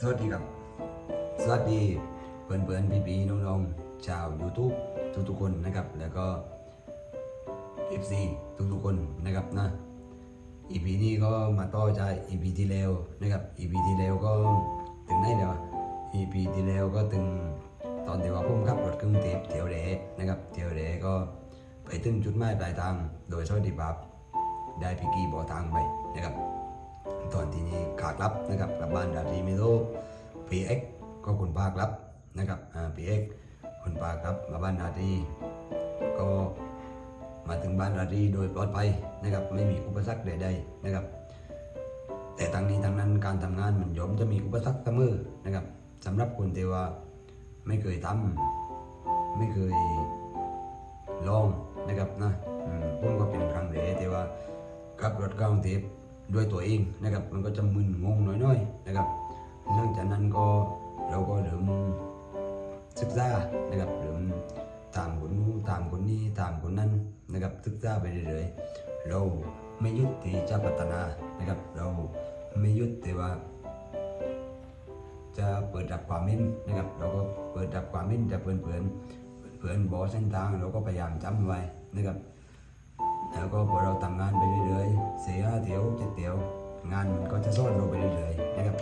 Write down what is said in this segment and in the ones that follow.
สวัสดีครับ สวัสดีเพื่อนๆพี่ๆน้องๆชาว YouTube ทุกๆคนนะครับ แล้วก็ FC ทุกๆคนนะครับนะ EP นี้ก็มาต่อจาก EP ที่แล้วนะครับ EP ที่แล้วก็ถึงไหนแล้วอะ EP ที่แล้วก็ถึงตอนที่ว่าผมขับรถกรุงเทพเที่ยวเรนะครับเที่ยวเรก็ไปถึงจุดหมายปลายทาง โดยสวัสดิภาพได้พิกีบอทางไปนะครับ ตอนที่นี้ขากลับนะครับกลับบ้านราตรีมิโลพีเอ็กก็คุณป้ากลับนะครับอ่าพีเอ็กคุณป้ากลับมาบ้านราตรีก็มาถึงบ้านราตรีโดยปลอดภัยนะครับไม่มีอุปสรรคใดๆนะครับ แต่ทางนี้ทางนั้นการทำงานมันย่อมจะมีอุปสรรคเสมอนะครับสำหรับคนที่ว่าไม่เคยทำไม่เคยลองนะครับนะผมก็เป็นครั้งแรกที่ว่าขับรถกลางเทพ ด้วยตัวเองนะครับ มันก็จะมึนงงน้อยๆนะครับหลังจากนั้นก็เราก็เริ่มศึกษานะครับเริ่มตามคนนู้ตามคนนี้ตามคนนั้นนะครับศึกษาไปเรื่อยๆเราไม่ยึดที่จะพัฒนานะครับ เราไม่ยึดที่ว่า จะเปิดรับความมินนะครับ เราก็เปิดรับความมินจะเพื่อนเพื่อนเพื่อนๆบอกเส้นทางเราก็พยายามจำไว้นะครับ แล้วก็พอเราทำงานไปเรื่อยๆเสียเที่ยวเจ็ดเที่ยวงานมันก็จะสอนเราไปเรื่อยๆนะครับ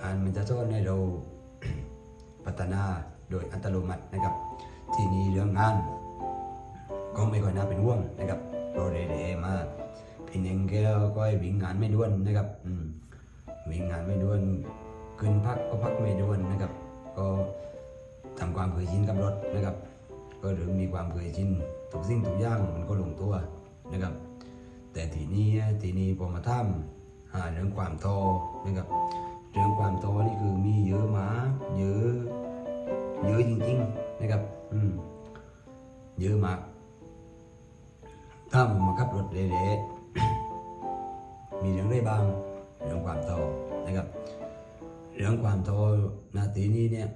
งานมันจะสอนให้เราพัฒนาโดยอัตโนมัตินะครับ ทีนี้เรื่องงาน ก็ไม่ค่อยน่าเป็นห่วงนะครับเราเดๆมาพี่เน่งแก้วก็วิ่งงานไม่ด้วนนะครับวิ่งงานไม่ด้วนขึ้นพักก็พักไม่ด้วนนะครับ ก็ทำความเคยชินกับรถนะครับ ก็เริ่มมีความเคยชินทุกสิ่งทุกอย่างมันก็ลงตัว นะครับ แต่ทีนี้ทีนี้พอมาทำหาเรื่องความโตนะครับเรื่องความโตนี่คือมีเยอะมากเยอะเยอะจริงๆนะครับอืมเยอะมากถ้าผมมาขับรถเละๆมีเรื่องได้บ้างเรื่องความโตนะครับเรื่องความโตนาทีนี้เนี่ย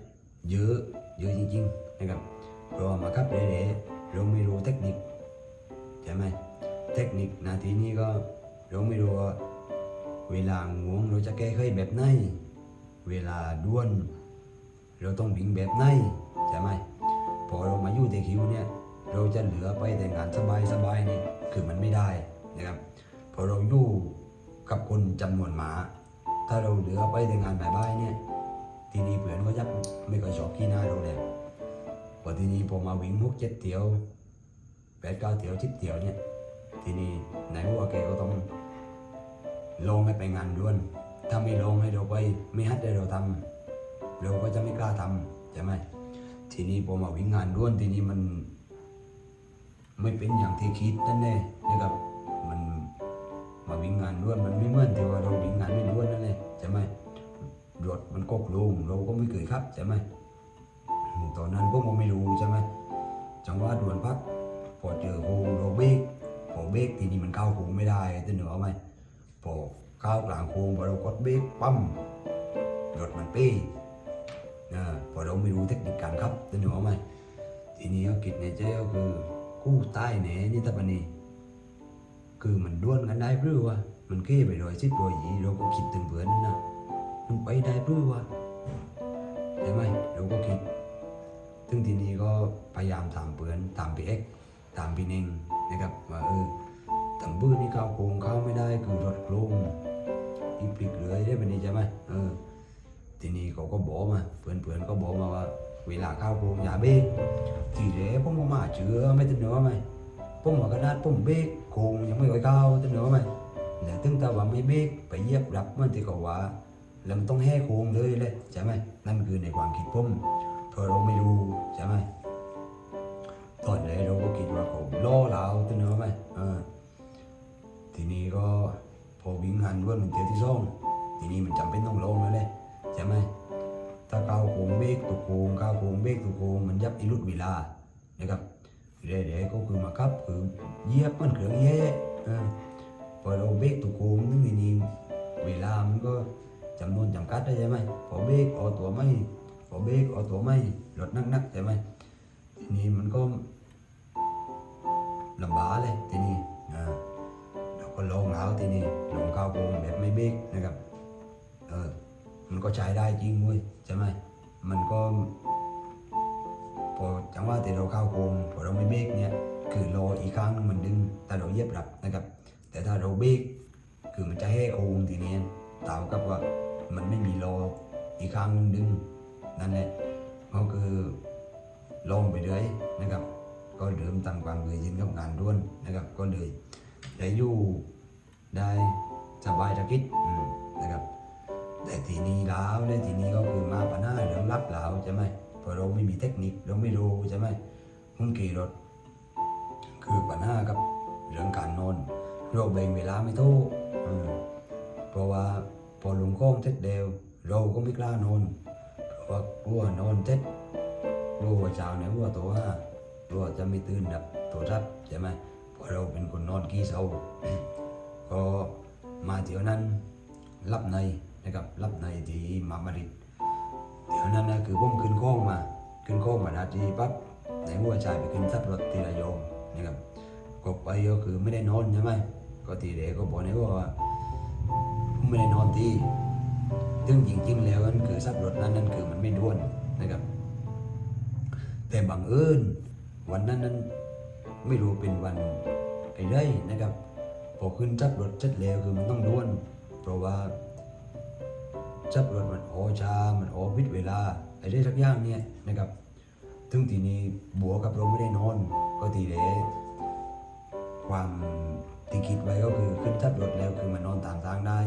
เยอะเยอะจริงๆนะครับเพราะมาขับเละๆเราไม่รู้เทคนิคใช่ไหม ทคนิคนาทีนี้ก็เราไม่รู้ว่าเวลาง่วงเราจะแก้ไขแบบไหน เวลาด้วน เราต้องวิ่งแบบไหนใช่ไหมพอเรามาอยู่ในคิวเนี่ยเราจะเหลือไปแต่งานสบายๆนี่คือมันไม่ได้นะครับพอเราอยู่กับคนจำนวนมา ถ้าเราเหลือไปแต่งานบายๆเนี่ยทีนี้เพื่อนก็จะไม่ค่อยชอบขี้หน้าเราแล้วพอทีนี้พอมาวิ่งมุกเจ็ดเที่ยวแปดเก้าเที่ยวสิบเที่ยวเนี่ย ทีนี้ไหนว่าแกก็ต้องลงให้ไปงานด้วน ถ้าไม่ลงให้เราไปไม่ฮัดให้เราทำเราก็จะไม่กล้าทำใช่ไหมทีนี้พอมาวิ่งงานด้วนทีนี้มัน ไม่เป็นอย่างที่คิดนั่นแน่นะครับมันมาวิ่งงานด้วนมันไม่เหมือนที่ว่าเราวิ่งงานไม่ด้วนนั่นเลยใช่ไหมรถมันก็โลงเราก็ไม่เคยขับใช่ไหมตอนนั้นพวกผมไม่รู้ใช่ไหมจังหวะด่วนพักพอเจอโค้งเราเบรก พอเบรกทีนี้มันเข้าโค้งไม่ได้จะเหนือไหมพอก้ากลางโค้งพอเรากดเบรกปั๊มรถมันเป้นะพอเราไม่รู้เทคนิคการขับจะเหนือไหมทีนี้ก็คิดในใจก็คือกู้ใต้แหนนี่ตะปนีคือมันด้วนกันได้หรือวะมันเก้ไปรอยสิบรอยยีเราก็คิดถึงเพื่อนนะมันไปได้หรือวะใช่ไหมเราก็คิดซึ่งทีนี้ก็พยายามถามเพื่อนถามพี่เอ็กซ์ถามพี่เน่ง นะครับว่าเออทำบื้อนี่เข้าโครงเข้าไม่ได้คือรถโครงอีปลิกเหลือยได้แบบนี้ใช่ไหมเออทีนี้เขาก็บอกมาเพื่อนเพื่อนก็บอกมาว่า เวลาเข้าโครงอย่าเบรกทีเรกผมก็มาเชื่อไม่ตึงเหนือไหมผมว่าขนาดผมเบรกโครงยังไม่ค่อยเข้าตึงเหนือไหมแล้วถึงแต่ว่าไม่เบรกไปเยียบรับมันที่เขาว่าแล้วมันต้องแห่โครงเลยเลยใช่ไหมนั่นคือในความคิดผมเพราะเราไม่รู้ใช่ไหม ตอนแรกเราก็คิดว่าเขาล่อเราตัวเนื้อไหมทีนี้ก็พอวิ่งหันว่ามันเจอที่ซ่องทีนี้มันจำเป็นต้องลงแล้วเลยใช่ไหมถ้าก้าโค้งเบรกตัวโค้งก้าโค้งเบรกตัวโค้งมันยับอีลุดเวลานะครับเดี๋ยวๆก็คือมาครับคือเยียบมันเครื่องแย่เออพอเราเบรกตัวโค้งนึงทีนี้เวลามันก็จำนวนจำกัดได้ใช่ไหมพอเบรกเอาตัวไม่พอเบรกเอาตัวไม่รถนักๆใช่ไหม ทีนี้มันก็ลำบากเลยทีนี้อ่าเราก็ลงเอาทีนี้ลงเข้าโค้งแบบไม่เบรกนะครับเออมันก็ใช้ได้จริงเว้ยใช่ไหมมันก็ พอจังหวะที่เราเข้าโค้งพอเราไม่เบรกเนี่ยคือรออีกครั้งมันดึงแต่เราเยียบรับนะครับ แต่ถ้าเราเบรกคือมันจะให้โค้งทีนี้เต่ากับว่ามันไม่มีรออีกครั้งนึงดึงนั่นแหละก็คือ ลองไปเรื่อยนะครับ ก็เริ่มตั้งความเคยชินกับงานด้วนนะครับ ก็เลยได้อยู่ได้สบายตะกิดอืมนะครับ แต่ทีนี้แล้วเนี่ยทีนี้ก็คือมาปัญหาเรื่องรับแล้วใช่ไหมเพราะเราไม่มีเทคนิคเราไม่รู้ใช่ไหมหุ้นขี่รถ คือปัญหากับเรื่องการนอนเราแบ่งเวลาไม่ถูกเพราะว่าพอลงโค้งเสร็จเดียวเราก็ไม่กล้านอนเพราะว่ากลัวนอนเสร็ จกลัวว่าเช้าเนี่ยกลัวตัวห้ากลัวจะไม่ตื่นแบบตัวรับใช่ไหมเพราะเราเป็นคนนอนขี้เศร้าก็มาเที่ยวนั้นรับในนะครับรับในที่มามาริดเดี๋ยวนั้นนะคือผมขึ้นโค้งมา ขึ้นโค้งมานาทีปั๊บในหัวใจไปขึ้นทับรถทีละโยงนะครับก็ไปก็คือไม่ได้นอนใช่ไหมก็ทีเด็กก็บอกในวว่าผมไม่ได้นอนที่ซึ่งจริงๆแล้วนั่นคือทับรถนั้นนั่นคือมันไม่ด้วนนะครับ แต่บังเอิญวันนั้นนั้นไม่รู้เป็นวันไอ้ไรนะครับ พอขึ้นจับรถเสร็จแล้วคือมันต้องด้วน เพราะว่าจับรถมันโอชา มันโอพิดเวลาไอ้ได้สักอย่างเนี่ยนะครับถึงทีนี้บัวกับเราไม่ได้นอน ก็ทีเดความที่คิดไว้ก็คือขึ้นจับรถแล้วคือมันนอนตามทางได้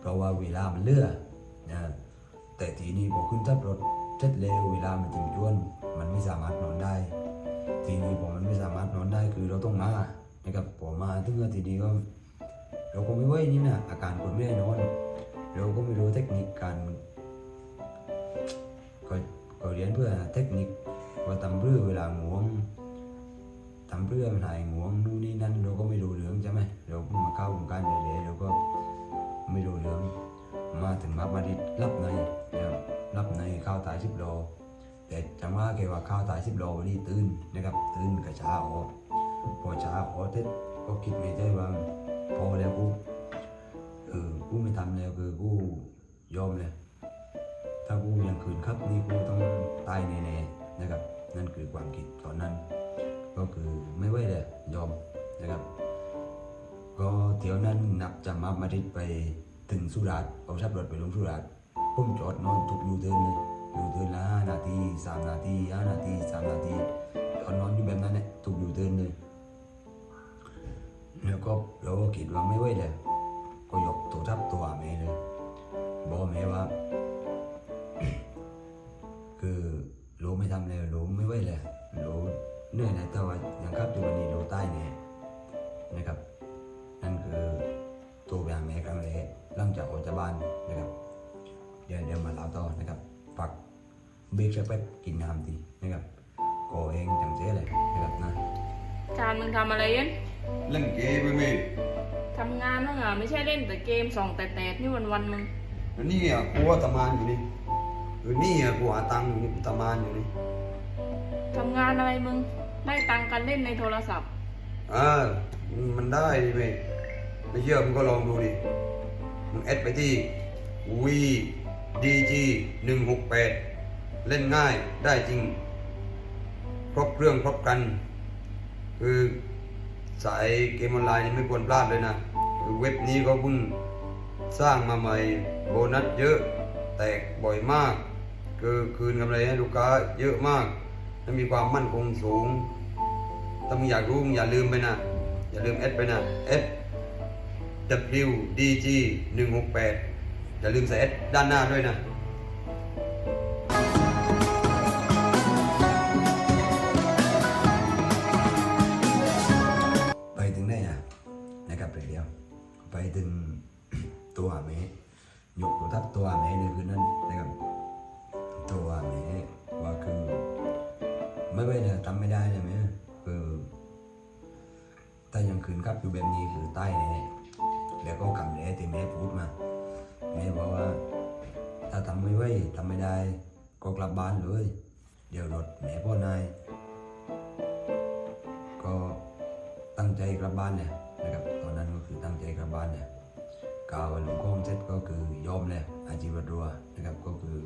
เพราะว่าเวลามันเลื่อนะแต่ทีนี้พอขึ้นจับรถ เสร็จแล้วเวลามันจิ้มจวนมันไม่สามารถนอนได้ ทีนี้พอมันไม่สามารถนอนได้คือเราต้องมานะครับพอมาถึงก็ทีนี้ก็เราก็ไม่ไหวนี่นะอาการคนไม่ได้นอน เราก็ไม่รู้เทคนิคการก็ก็เรียนเพื่อเทคนิคว่าทำเพื่อเวลาง่วงทำเพื่อมันหายง่วงนู่นนี่นั่นเราก็ไม่รู้เรื่องใช่ไหมเราเพิ่งมาเข้าวงการเลยๆเราก็ไม่รู้เรื่องมาถึงมาบาริดรับในนะครับ รับในข้าวตายสิบโล แต่จังว่าแกว่าข้าวตายสิบโลวันนี้ตื่นนะครับตื่นกระเช้าออกพอเช้าออกเสร็จก็คิดในใจว่าพอแล้วกูเออกูไม่ทำแล้วคือกูยอมเลยถ้ากูยังคืนครับนี่กูต้องตายแน่ๆนะครับ นั่นคือความคิดตอนนั้น ก็คือไม่ไหวเลยยอมนะครับ ก็เที่ยวนั้นนับจากมามาริดไปถึงสุราษฎร์เอาชับรถไปลงสุราษฎร์ ผมจอดนอนทุกอยู่เดินเลยอยู่เดินละห้านาทีสามนาทีห้านาทีสามนาทีจอดนอนอยู่แบบนั้นเนี่ยทุกอยู่เดินเลยแล้วก็เราก็คิดว่าไม่ไหวเลยก็ยกโทรศัพท์ตัวแม่เลยบอกแม่ว่า คือรู้ไม่ทำเลยรู้ไม่ไหวเลยรู้เหนื่อยนะแต่ว่ายังครับอยู่วันนี้รู้ใต้เนี่ยนะครับ นั่นคือตัวอย่างแม่ครั้งแรกหลังจากออกจากบ้านนะครับ ดี๋ยวเดี๋ยวมาเล่าต่อนะครับฝากเบรกสักแป๊บกินน้ำทีนะครับก็เองจังเจ๊เลยนะครับนะการมึงทำอะไรเย็นเล่นเกมไม่มีทำงานบ้างอะไม่ใช่เล่นแต่เกมส่องแต่แตดนี่วันวันๆมึงแล้วนี่อะกูว่าตำมานอยู่นี่เออนี่อะกูหาตังค์อยู่นี่ตำมานอยู่นี่ทำงานอะไรมึงได้ตังค์กันเล่นในโทรศัพท์อ่ามันได้ดิเมไม่เชื่อมึงก็ลองดูดิมึงแอดไปที่ v dg หนึ่งหกแปดเล่นง่ายได้จริง ครบเครื่องครบกัน คือสายเกมออนไลน์นี่ไม่ควรพลาดเลยนะ คือเว็บนี้ก็เพิ่งสร้างมาใหม่โบนัสเยอะแตกบ่อยมาก คือคืนกำไรให้ลูกค้าเยอะมาก และมีความมั่นคงสูง ถ้ามึงอยากรู้มึงอย่าลืมไปนะ อย่าลืมแอดไปนะ S W D G 1 6 8 อย่าลืมใส่ S ด้านหน้าด้วยนะไปถึงไหนอะนะครับเดียว ไปถึงตัวเมยกตัวทับตัวเมเลยคือนั้นนะครับ ตัวเมว่าคือ ไม่ไม่เลยทำไม่ได้ใช่ไหมคือถ้ายังคืนครับอยู่แบบนี้คือใต้แน่แล้วก็คำแรกที่แม่พูดมา แม่บอกว่า ถ้าทำไม่ไหวทำไม่ได้ ก็กลับบ้านเลย เดี๋ยวรถแม่พ่อนาย ก็ตั้งใจกลับบ้านเนี่ยนะครับ ตอนนั้นก็คือตั้งใจกลับบ้านเนี่ยกล่าวว่าลุงพ่อเสร็จก็คือยอมเลยอาชีพรัวนะครับก็คือ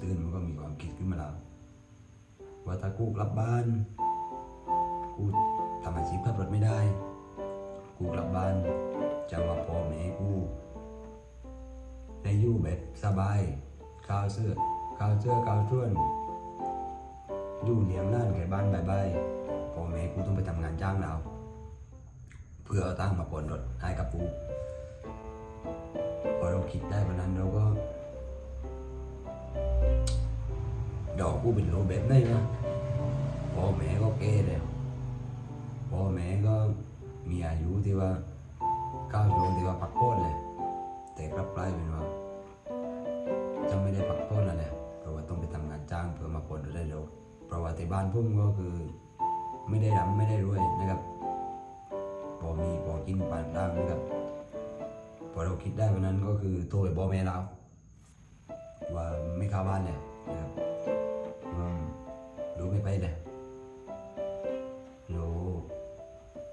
ตื่นตื่นมันก็มีความคิดขึ้นมาแล้วว่าถ้ากูกลับบ้าน กูทำอาชีพขับรถไม่ได้ กูกลับบ้านจะมาพ่อแม่กูได้อยู่แบบสบายข้าวเสื้อข้าวเสื้อข้าวช่วนอยู่เลี้ยงน่านแก่บ้านใบายๆพ่อแม่กูต้องไปทำงานจ้างเราเพื่อเอาตั้งมาผ่อนรถให้กับกูพอเราคิดได้วันนั้นเราก็ ดอกกูเป็นโลแบบนี้นะพ่อแม่ก็แก่แล้วพ่อแม่ก็มีอายุที่ว่าก้าวโยงที่ว่าพักโทษเลยแต่กลับกลายเป็นว่าจะไม่ได้พักโทษนั่นแหละเพราะว่าต้องไปทำงานจ้างเพื่อมาผ่อนได้เร็วเพราะว่าที่บ้านพุ่มก็คือ ไม่ได้ร่ำไม่ได้รวยนะครับพอมีพอกินปานกลางนะครับพอเราคิดได้วันนั้นก็คือโทรไปบอกแม่เรา ว่าไม่เข้าบ้านเลยนะครับว่ารู้ไม่ไปเลยเรา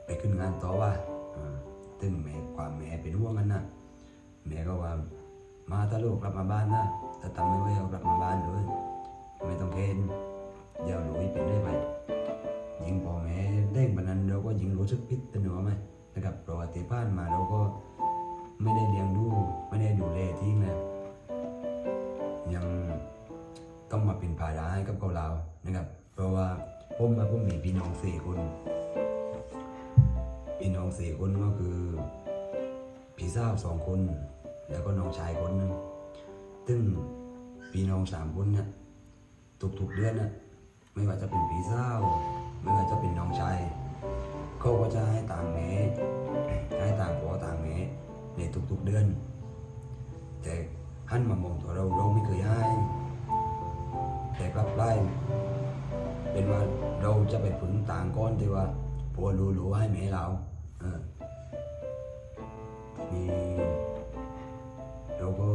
ไปขึ้นงานต่อว่าอ่าตึงแม่ความแม่เป็นห่วงกันนะแม่ก็ว่ามาถ้าลูกกลับมาบ้านนะถ้าทำไม่ไหวเอากลับมาบ้านเลยไม่ต้องเกณฑ์เดี๋ยวหลุยเป็นได้ไปยิงพ่อแม่เด้งบบนั้นเราก็ยิงรู้สึกผิดตัวหนูไหมนะครับเพราะว่าที่ผ่านมาเราก็ไม่ได้เลี้ยงดูไม่ได้ดูแลทิ้งนะ ยังต้องมาเป็นภาระให้กับเขาเรานะครับ เพราะว่าผมมาผมมีพี่น้องสี่คน พี่น้องสี่คนก็คือ พี่สาวสองคน แล้วก็น้องชายคนหนึงซึ่งพี่น้องสามคนนี่ยทุกๆเดือนน่ะไม่ว่าจะเป็นพี่สาวไม่ว่าจะเป็นน้องชายเขาก็จะให้ต่างแม่ให้ต่างพ่อต่างแม่ในทุกๆเดือน แต่ หันมามองตัวเราเราไม่เคยให้แต่กลับได้เป็นว่าเราจะไปผึงต่างก้อนที่ว่าผัวรู้รู้ให้แม่เราเออทีเราก็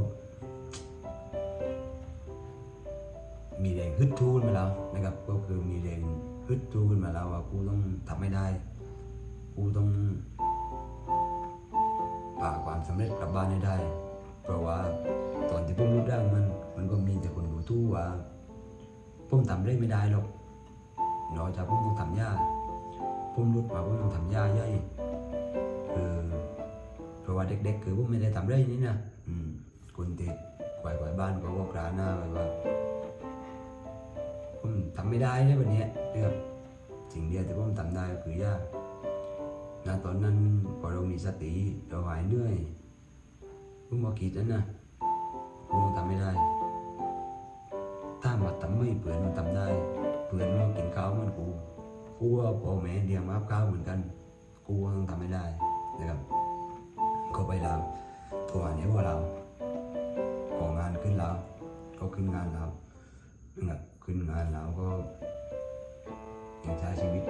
มีแรงฮึดทูขึ้นมาแล้วนะครับ ก็คือมีแรงฮึดทูขึ้นมาแล้วว่ากูต้องทำให้ได้กูต้องผ่าความสำเร็จกลับบ้านให้ได้ เพราะว่าตอนที่ผมรู้ได้มัน มันก็มีแต่คนดูทู่ว่าผมทำได้ไม่ได้หรอกนอกจากผมต้องทำยาผมรุดมาผมต้องทำยากย่อยคือเพราะว่าเด็กๆคือผมไม่ได้ทำได้นี่นะอืมคนติดควายควายบ้านก็วอกร้านหน้าไปว่าผมทำไม่ได้ในวันนี้นะครับสิ่งเดียวที่ผมทำได้ก็คือยาณตอนนั้นพอเรามีสติเราหายเหนื่อย ผมบอกคิดแล้วนะผมทำไม่ได้ ถ้ามาทำไม่เปื่อนมันทำได้ เปื่อนมันกินข้าวมันกูกูว่าพ่อแม่เลี้ยงมาข้าวเหมือนกัน กูก็ต้องทำไม่ได้นะครับก็ไปแล้วโทรหาเนี่ยว่าเราของงานขึ้นแล้วก็ขึ้นงานแล้วนะครับขึ้นงานแล้วก็ยังใช้ชีวิต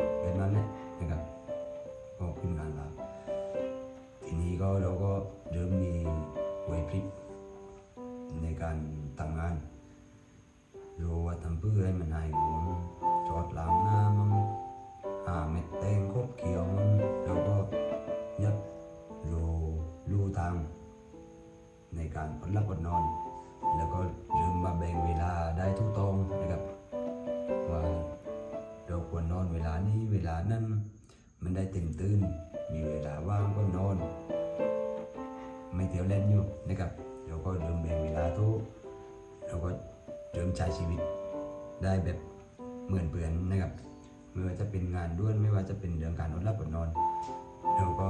างในการอดหลับอดนอน แล้วก็เริ่มมาแบ่งเวลาได้ทุกตรงนะครับว่าเราควรนอนเวลานี้เวลานั้นมันได้เต็มตื่นมีเวลาว่างก็นอน ไม่เที่ยวเล่นอยู่นะครับเราก็เริ่มแบ่งเวลาทุกเราก็เริ่มใช้ชีวิตได้แบบเหมือนเปลือนนะครับ ไม่ว่าจะเป็นงานด้วนไม่ว่าจะเป็นเรื่องการอนหลับอดนอนเราก็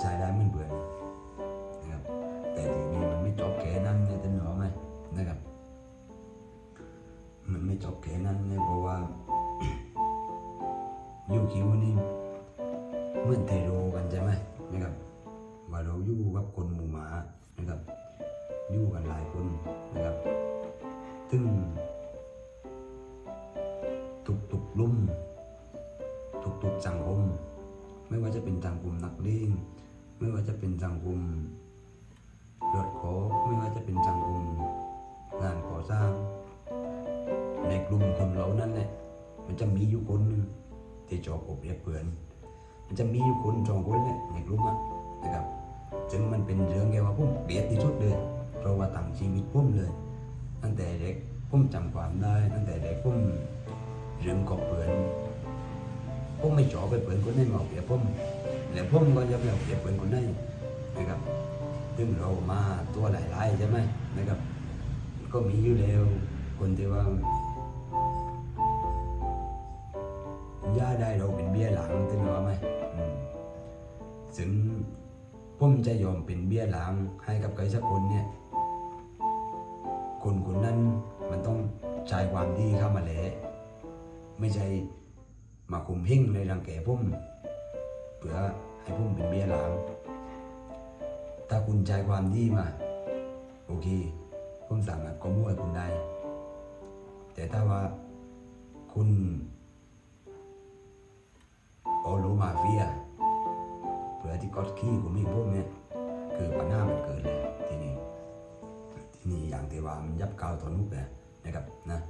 ใช้ได้เหมือนเปลือน แต่ทีนี้มันไม่ กลุ่มคนเหล่านั้นแหละมันจะมีอยู่คนนึงที่จอบอบเรียกเพื่อน มันจะมีอยู่คนสองคนแหละในกลุ่มอะนะครับซึ่งมันเป็นเรื่องแกว่าผมเกลียดที่สุดเลยเพราะว่าตั้งชีวิตผมเลย ตั้งแต่เด็กผมจำความได้ ตั้งแต่เด็กผมเริ่มกับเพื่อนผมไม่ชอบไปเพื่อนคนนั้นมาเอาเปรียบผมแล้วผมก็จะไปเอาเปรียบเพื่อนคนนั้นนะครับซึ่งเรามาตัวหลายๆใช่ไหมนะครับ ก็มีอยู่แล้ว ผมจะยอมเป็นเบี้ยหลังให้กับใครสักคนเนี่ย คนคนนั้นมันต้องใช้ความดีเข้ามาแหละไม่ใช่มาคุมหิ่งเลยรังแกผมเพื่อให้ผมเป็นเบี้ยหลังถ้าคุณใช้ความดีมา โอเค ผมสามารถก็มั่วคุณได้ แต่ถ้าว่าคุณโอโลมาเฟีย ก็ขี้ผมมีพวกเนี้ยคือปัญหามันเกิดเลยทีนี้ที่นี่อย่างที่ว่ามันยับกาวถอนลูกเลยนะครับนะ